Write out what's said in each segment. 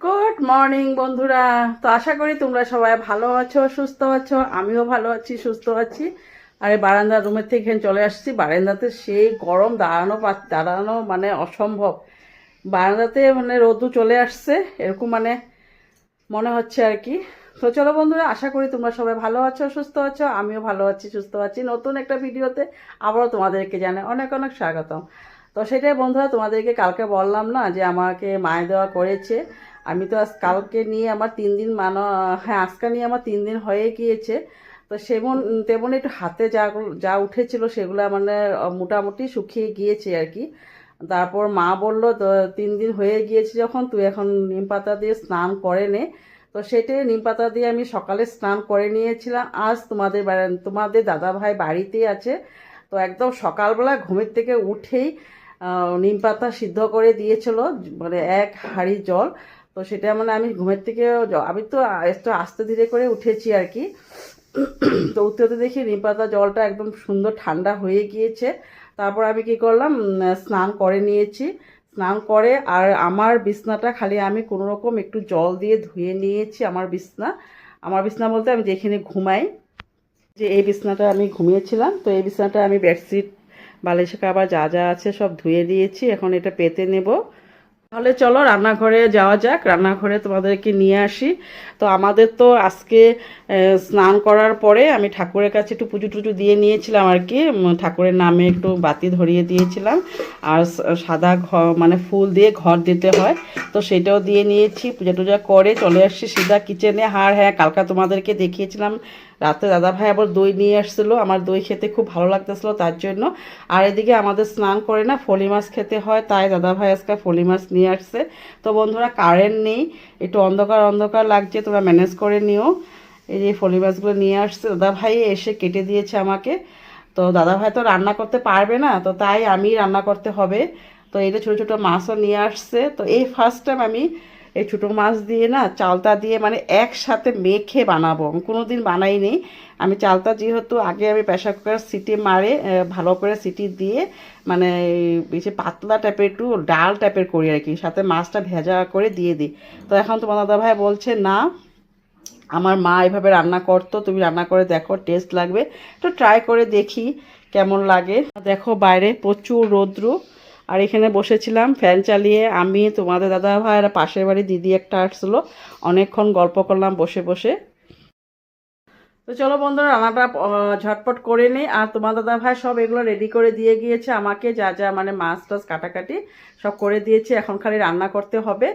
Good morning বন্ধুরা। তো আশা করি তোমরা সবাই ভালো আছো, সুস্থ আছো, আমিও ভালো আছি, সুস্থ আছি। আর এই বারান্দার রুমের থেকে এখানে চলে আসছি। বারান্দাতে সেই গরম দাঁড়ানো দাঁড়ানো মানে অসম্ভব। বারান্দাতে মানে রোদু চলে আসছে, এরকম মানে মনে হচ্ছে আর কি। তো চলো বন্ধুরা, আশা করি তোমরা সবাই ভালো আছো, সুস্থ আছো, আমিও ভালো আছি, সুস্থ আছি। নতুন একটা ভিডিওতে আবারও তোমাদেরকে জানাই অনেক অনেক স্বাগতম। তো সেটাই বন্ধুরা, তোমাদেরকে কালকে বললাম না যে আমাকে মায় দেওয়া করেছে। আমি তো আজ কালকে নিয়ে আমার তিন দিন মানো হ্যাঁ আজকে নিয়ে আমার তিন দিন হয়ে গিয়েছে। তো সেমন, তেমন একটু হাতে যা যা উঠেছিল সেগুলো মানে মোটামুটি শুকিয়ে গিয়েছে আর কি। তারপর মা বলল তিন দিন হয়ে গিয়েছে যখন, তুই এখন নিম পাতা দিয়ে স্নান করে নে। তো সেটাই নিম পাতা দিয়ে আমি সকালে স্নান করে নিয়েছিলাম। আজ তোমাদের তোমাদের দাদা ভাই বাড়িতেই আছে। তো একদম সকালবেলা ঘুমের থেকে উঠেই নিম পাতা সিদ্ধ করে দিয়েছিল মানে এক হাঁড়ি জল। তো সেটা মানে আমি ঘুমের থেকে আমি তো একটু আস্তে ধীরে করে উঠেছি আর কি। তো উঠতে উঠতে দেখি নিম পাতা জলটা একদম সুন্দর ঠান্ডা হয়ে গিয়েছে। তারপর আমি কি করলাম স্নান করে নিয়েছি। স্নান করে আর আমার বিছনাটা খালি আমি কোনো রকম একটু জল দিয়ে ধুয়ে নিয়েছি আমার বিছনা। আমার বিছনা বলতে আমি যেখানে ঘুমাই, যে এই বিছনাটা আমি ঘুমিয়েছিলাম। তো এই বিছনাটা আমি বেডশিট বালিশ কাবার যা যা আছে সব ধুয়ে দিয়েছি। এখন এটা পেতে নেব। তাহলে চলো রান্নাঘরে যাওয়া যাক। রান্নাঘরে তোমাদেরকে নিয়ে আসি। তো আমাদের তো আজকে স্নান করার পরে আমি ঠাকুরের কাছে একটু পুজো টুজো দিয়ে নিয়েছিলাম আর কি। ঠাকুরের নামে একটু বাতি ধরিয়ে দিয়েছিলাম। আর সাদা ঘর মানে ফুল দিয়ে ঘর দিতে হয়। তো সেটাও দিয়ে নিয়েছি, পূজা টুজা করে চলে আসছি সিধা কিচেনে। আর হ্যাঁ কালকা তোমাদেরকে দেখিয়েছিলাম রাতে দাদা ভাই আবার দই নিয়ে আসছিল, আমার দই খেতে খুব ভালো লাগতেছিলো তার জন্য। আর এদিকে আমাদের স্নান করে না ফলি মাছ খেতে হয়, তাই দাদা ভাই আজকে ফলি মাছ নিয়ে আসছে। তো বন্ধুরা কারেন্ট নেই, একটু অন্ধকার অন্ধকার লাগছে, তোমরা ম্যানেজ করে নিও। এই যে ফলি মাছগুলো নিয়ে আসছে, দাদা ভাই এসে কেটে দিয়েছে আমাকে। তো দাদা ভাই তো রান্না করতে পারবে না, তো তাই আমি রান্না করতে হবে। তো এটা ছোটো ছোটো মাছও নিয়ে আসছে, তো এই ফার্স্ট টাইম আমি এই ছোটো মাছ দিয়ে না চালতা দিয়ে মানে একসাথে মেখে বানাবো। আমি কোনো দিন বানাইনি। আমি চালতা যেহেতু আগে আমি প্রেশার কুকার সিটি মারে ভালো করে সিটি দিয়ে মানে যে পাতলা টাইপের একটু ডাল টাইপের করি আর কি, সাথে মাছটা ভেজা করে দিয়ে দিই। তো এখন তোমার দাদা ভাই বলছে, না, আমার মা এভাবে রান্না করতো, তুমি রান্না করে দেখো টেস্ট লাগবে। তো ট্রাই করে দেখি কেমন লাগে। দেখো বাইরে প্রচুর রৌদ্র। আর এখানে বসেছিলাম, ফ্যান চালিয়ে আমি, তোমাদের দাদা ভাই আর পাশের বাড়ি দিদি একটা আসছিল অনেকক্ষণ গল্প করলাম, বসে বসে। তো চলো বন্ধুরা, রান্নাটা ঝটপট করে নিই। আর তোমার দাদা ভাই সব এগুলো রেডি করে দিয়ে গিয়েছে আমাকে, যা যা মানে মাছ টাছ কাটাকাটি সব করে দিয়েছে। এখন খালি রান্না করতে হবে।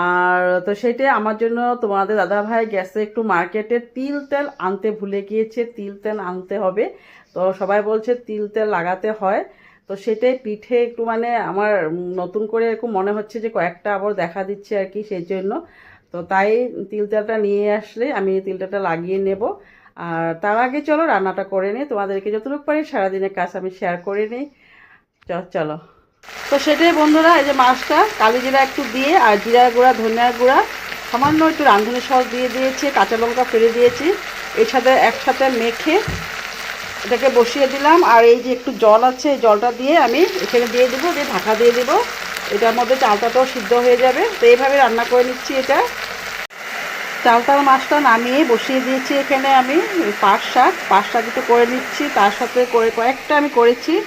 আর তো সেটাই আমার জন্য তোমাদের দাদা ভাই গেছে একটু মার্কেটে, তিল তেল আনতে ভুলে গিয়েছে, তিল তেল আনতে হবে। তো সবাই বলছে তিল তেল লাগাতে হয়। তো সেটাই পিঠে একটু মানে আমার নতুন করে এরকম মনে হচ্ছে যে কয়েকটা আবার দেখা দিচ্ছে আর কি সেই জন্য। তো তাই তিল তেলটা নিয়ে আসলে আমি তিল তেলটা লাগিয়ে নেব। আর তার আগে চলো রান্নাটা করে নিই। তোমাদেরকে যতটুকু পারি সারাদিনের কাজ আমি শেয়ার করে নিই। চলো। তো সেটাই বন্ধুরা, এই যে মাছটা, কালি জিরা একটু দিয়ে আর জিরা গুঁড়া, ধনিয়া গুঁড়া, সামান্য একটু রাঁধুনি সস দিয়ে দিয়েছি, কাঁচা লঙ্কা ফেলে দিয়েছি। এর সাথে একসাথে মেখে এটাকে বসিয়ে দিলাম, আর এই যে একটু জল আছে, এই জলটা দিয়ে আমি এখানে দিয়ে দেবো, দিয়ে ঢাকা দিয়ে দেবো। এটার মধ্যে চালটাটাও সিদ্ধ হয়ে যাবে। তো এইভাবে রান্না করে নিচ্ছি এটা। চালতার মাছটা নামিয়ে বসিয়ে দিয়েছি এখানে আমি, পাট শাক। পাট শাক একটু করে নিচ্ছি, তার সাথে করে কয়েকটা আমি করেছি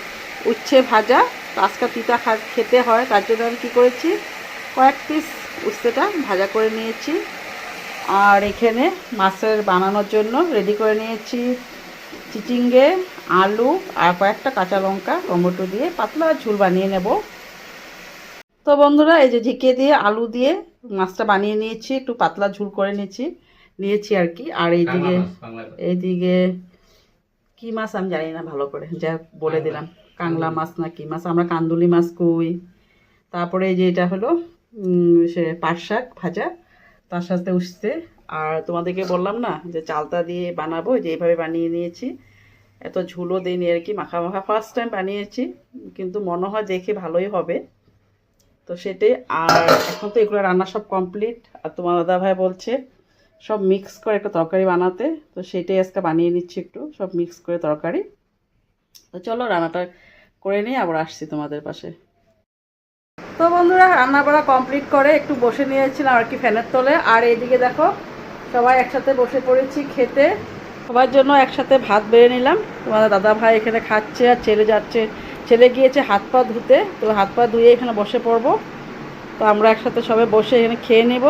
উচ্ছে ভাজা। আজকে তিতা খা- খেতে হয়, তার জন্য আমি কী করেছি, কয়েক পিস উচ্ছেটা ভাজা করে নিয়েছি। আর এখানে মাছের বানানোর জন্য রেডি করে নিয়েছি। চিচিঙ্গে আলু আর কয়েকটা কাঁচা লঙ্কা টমেটো দিয়ে পাতলা ঝুল বানিয়ে নেব। তো বন্ধুরা এই যে ঝিকে দিয়ে আলু দিয়ে মাছটা বানিয়ে নিয়েছি একটু পাতলা ঝুল করে নিয়েছি নিয়েছি আর কি। আর এইদিকে এইদিকে কি মাছ আমি জানি না ভালো করে যা বলে দিলাম। কাংলা মাছ না কি মাছ আমরা কান্দুলি মাছ কই। তারপরে এই যে এটা হলো সে পাট শাক ভাজা তার সাথে উঠছে আর তোমাদেরকে বললাম না যে চালতা দিয়ে বানাবো, যে এইভাবে বানিয়ে নিয়েছি। এত ঝুলো দিইনি আর কি, মাখা মাখা ফার্স্ট টাইম বানিয়েছি, কিন্তু মনে হয় দেখে ভালোই হবে। তো সেটাই, আর এখন তো এগুলো রান্না সব কমপ্লিট আর তোমার দাদা ভাই বলছে, সব মিক্স করে একটা তরকারি বানাতে। তো সেটাই আজকে বানিয়ে নিচ্ছি একটু, সব মিক্স করে তরকারি। তো চলো রান্নাটা করে নিয়ে আবার আসছি তোমাদের পাশে। তো বন্ধুরা রান্না বাড়া কমপ্লিট করে একটু বসে নিয়েছিলাম আর কি ফ্যানের তলে। আর এইদিকে দেখো সবাই একসাথে বসে পড়েছি খেতে। সবার জন্য একসাথে ভাত বেড়ে নিলাম। তোমাদের দাদা ভাই এখানে খাচ্ছে আর ছেলে যাচ্ছে। ছেলে গিয়েছে হাত পা ধুতে তো হাত পা ধুয়ে এখানে বসে পড়ব। তো আমরা একসাথে সবাই বসে এখানে খেয়ে নেব।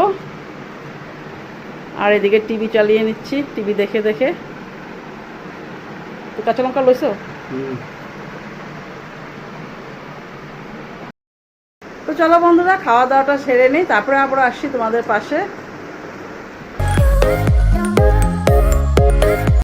আর এদিকে টিভি চালিয়ে নিচ্ছি টিভি দেখে দেখে। তো কাঁচা লঙ্কা লইছো? তো চলো বন্ধুরা খাওয়া দাওয়াটা সেরে নিই। তারপরে আবার আসছি তোমাদের পাশে।